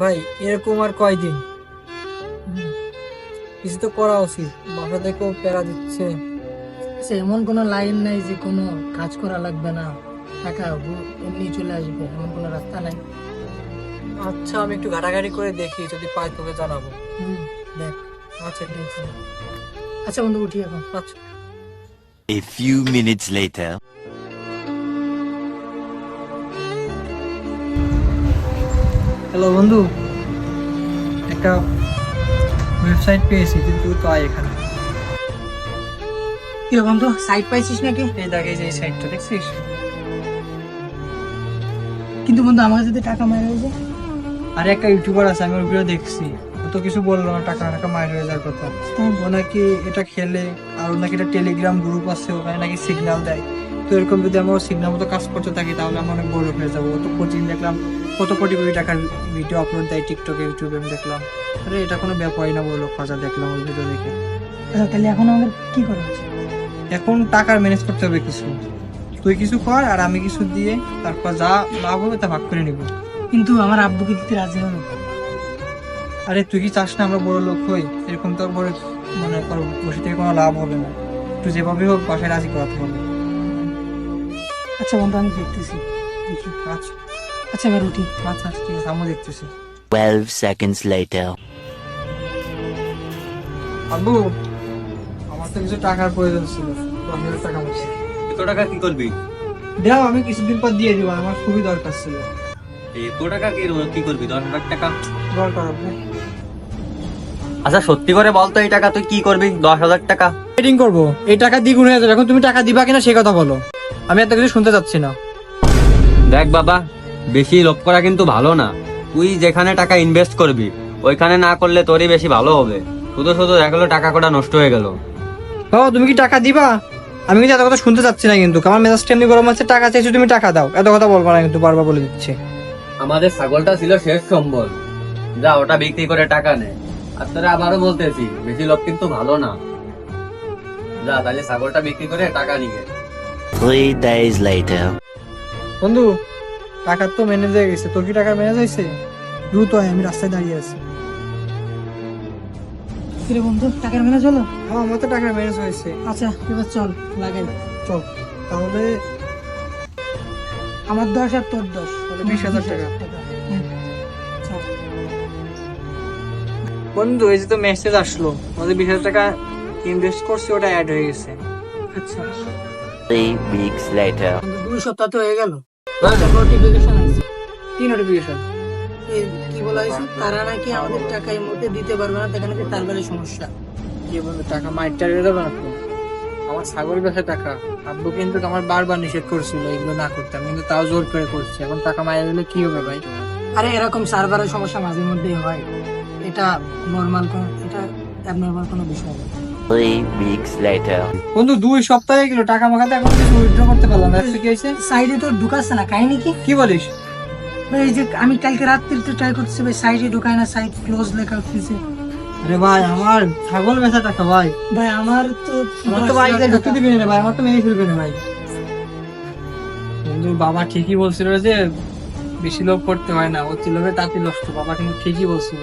ভাই এরকম আর কয়দিন? হুম, কিছু তো করা উচিত বাসা থেকেও প্যারা দিচ্ছে। আচ্ছা, এমন কোনো লাইন নাই যে কোনো কাজ করা লাগবে না। টাকা এমনি চলে আসবে এমন কোনো রাস্তা নাই। আচ্ছা আমি একটু ঘাটাঘাটি করে দেখি যদি পাই তোকে জানাব। হুম, দেখ। আচ্ছা ঠিক আছে। আচ্ছা বন্ধু উঠি এখন। আচ্ছা। A few minutes later. Hello বন্ধু। একটা ওয়েবসাইট পেয়েছি কিন্তু তো আয় এখানে। কি রে বন্ধু? সাইট পাইছিস নাকি? এই দেখ এই যে সাইটটা দেখছিস? কিন্তু বন্ধু আমাকে যদি টাকা মারা হয়ে যায়? আর একটা ইউটিউবার আছে আমি ওর ভিডিও দেখছি। ও তো কিছু বলল না টাকা টাকা মায়ের হয়ে যাওয়ার কথা। ও নাকি এটা খেলে আর নাকি এটা টেলিগ্রাম গ্রুপ আছে ওখানে নাকি সিগন্যাল দেয়। তো এরকম যদি আমরা সিগন্যাল মতো কাজ করতে থাকি তাহলে আমরা অনেক বড় হয়ে যাব। তো কোচিং দেখলাম কত কোটি কোটি টাকার ভিডিও আপলোড দেয় টিকটকে ইউটিউবে আমি দেখলাম। আরে এটা কোনো ব্যাপারই না বলল খোঁজা দেখলাম ওই ভিডিও দেখে। আচ্ছা তাহলে এখন আমাদের কি করা উচিত? এখন টাকার ম্যানেজ করতে হবে কিছু। তুই কিছু কর আর আমি কিছু দিয়ে তারপর যা লাভ হবে তা ভাগ করে নিব। কিন্তু আমার আব্বুকে দিতে রাজি হবে আরে তুই কি চাস না আমরা বড় লোক হই? এরকম তো বড় মানে বসে থেকে কোনো লাভ হবে না। তুই যেভাবে হোক বাসায় রাজি করাতে হবে। আচ্ছা বন্ধু আমি দেখতেছি। দেখি আচ্ছা আচ্ছা এবার উঠি। আচ্ছা আচ্ছা, ঠিক আছে আমিও দেখতেছি। 12 seconds later. আব্বু আমার তো কিছু টাকার প্রয়োজন ছিল। দশ হাজার টাকা মতো এত টাকা কি করবি? দাও আমি কিছুদিন পর দিয়ে দিব আমার খুবই দরকার ছিল। এত টাকা কি কি করবি? দশ হাজার টাকা? দরকার আব্বু আচ্ছা সত্যি করে বলতো এই টাকা তুই কি করবি? দশ হাজার টাকা। ট্রেডিং করব। এই টাকা দ্বিগুণ হয়ে যাবে। এখন তুমি টাকা দিবা কিনা সে কথা বলো। আমি এত কিছু শুনতে চাচ্ছি না। দেখ বাবা বেশি লোভ করা কিন্তু ভালো না। তুই যেখানে টাকা ইনভেস্ট করবি ওইখানে না করলে তোরই বেশি ভালো হবে। শুধু শুধু দেখল টাকা কটা নষ্ট হয়ে গেল। বাবা তুমি কি টাকা দিবা? আমি কিন্তু এত কথা শুনতে চাচ্ছি না কিন্তু। আমার মেজাজটা এমনি গরম আছে টাকা চাইছি তুমি টাকা দাও। এত কথা বলব না কিন্তু বারবার বলে দিচ্ছে। আমাদের ছাগলটা ছিল শেষ সম্বল। যা ওটা বিক্রি করে টাকা নে। আর তোরা আবারও বলতেছি বেশি লোভ কিন্তু ভালো না। যা তাহলে ছাগলটা বিক্রি করে টাকা নিয়ে Three days later. বন্ধু টাকার তো ম্যানেজ হয়ে গেছে। তোর কি টাকার ম্যানেজ হয়েছে? দ্রুত আয় আমি রাস্তায় দাঁড়িয়ে আছি। কি রে বন্ধু টাকার মেলা চলো হ্যাঁ আমার তো টাকার ম্যানেজ হয়েছে। আচ্ছা এবার চল লাগাই। চল তাহলে আমার দশ আর তোর দশ তাহলে 20,000 টাকা। বন্ধু এই যে তো মেসেজ আসলো আমাদের বিশ হাজার টাকা ইনভেস্ট করছি ওটা অ্যাড হয়ে গেছে। আচ্ছা। Three weeks later. দুই সপ্তাহ তো হয়ে গেল। নোটিফিকেশন আছে কি নোটিফিকেশন কি বলা হয়েছে? তারা নাকি আমাদের টাকা এই মুহূর্তে দিতে পারবে না তাকে নাকি সার্ভারের সমস্যা? কি বন্ধু টাকা মাইটটা হয়ে যাবে না আমার ছাগল বেচা টাকা। আব্বু কিন্তু আমার বারবার নিষেধ করছিল এগুলো না করতে। আমি কিন্তু তাও জোর করে করছি। এখন টাকা মায়ের দিলে কি হবে ভাই? আরে এরকম সার্ভারের সমস্যা মাঝে মধ্যেই হয়। এটা নর্মাল এটা অ্যাবনর্মাল কোনো বিষয় না Three weeks later. বন্ধু দুই সপ্তাহে গেল টাকা মাখাতে এখন কিছু উইথড্র করতে পারলাম না। কি হয়েছে? সাইডে তো ঢুকাচ্ছে না কাহিনি কি? কি বলিস? এই যে আমি কালকে রাত্রিতে ট্রাই করতেছি ভাই সাইডে ঢুকায় না সাইড ক্লোজ লেখা উঠতেছে আরে ভাই আমার ছাগল বেচা টাকা ভাই। ভাই আমার তো আমার তো দশ ঢুকতে দিবি না ভাই আমার তো মেরে ফেলবে না ভাই। বন্ধু বাবা ঠিকই বলছিল যে বেশি লোভ করতে হয় না অতি লোভে তাঁতি নষ্ট বাবা কিন্তু ঠিকই বলছিল।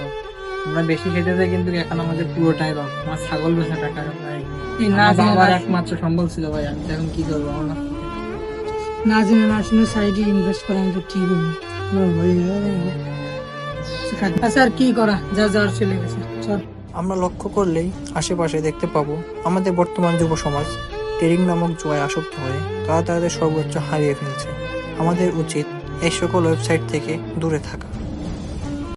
আমরা বেশি খেতে যাই কিন্তু এখন আমাদের পুরোটাই লোভ আমার ছাগল বেচা টাকা ভাই না আমার একমাত্র সম্বল ছিল ভাই আমি এখন কি করব আমার না- জেনে না শুনে সাইডে ইনভেস্ট করা ঠিক আচ্ছা আর কি করা? যা যাওয়ার চলে গেছে। চল। আমরা লক্ষ্য করলেই আশেপাশে দেখতে পাবো আমাদের বর্তমান যুব সমাজ ট্রেডিং নামক জুয়ায় আসক্ত হয়ে তারা তাদের সর্বোচ্চ হারিয়ে ফেলছে। আমাদের উচিত এই সকল ওয়েবসাইট থেকে দূরে থাকা।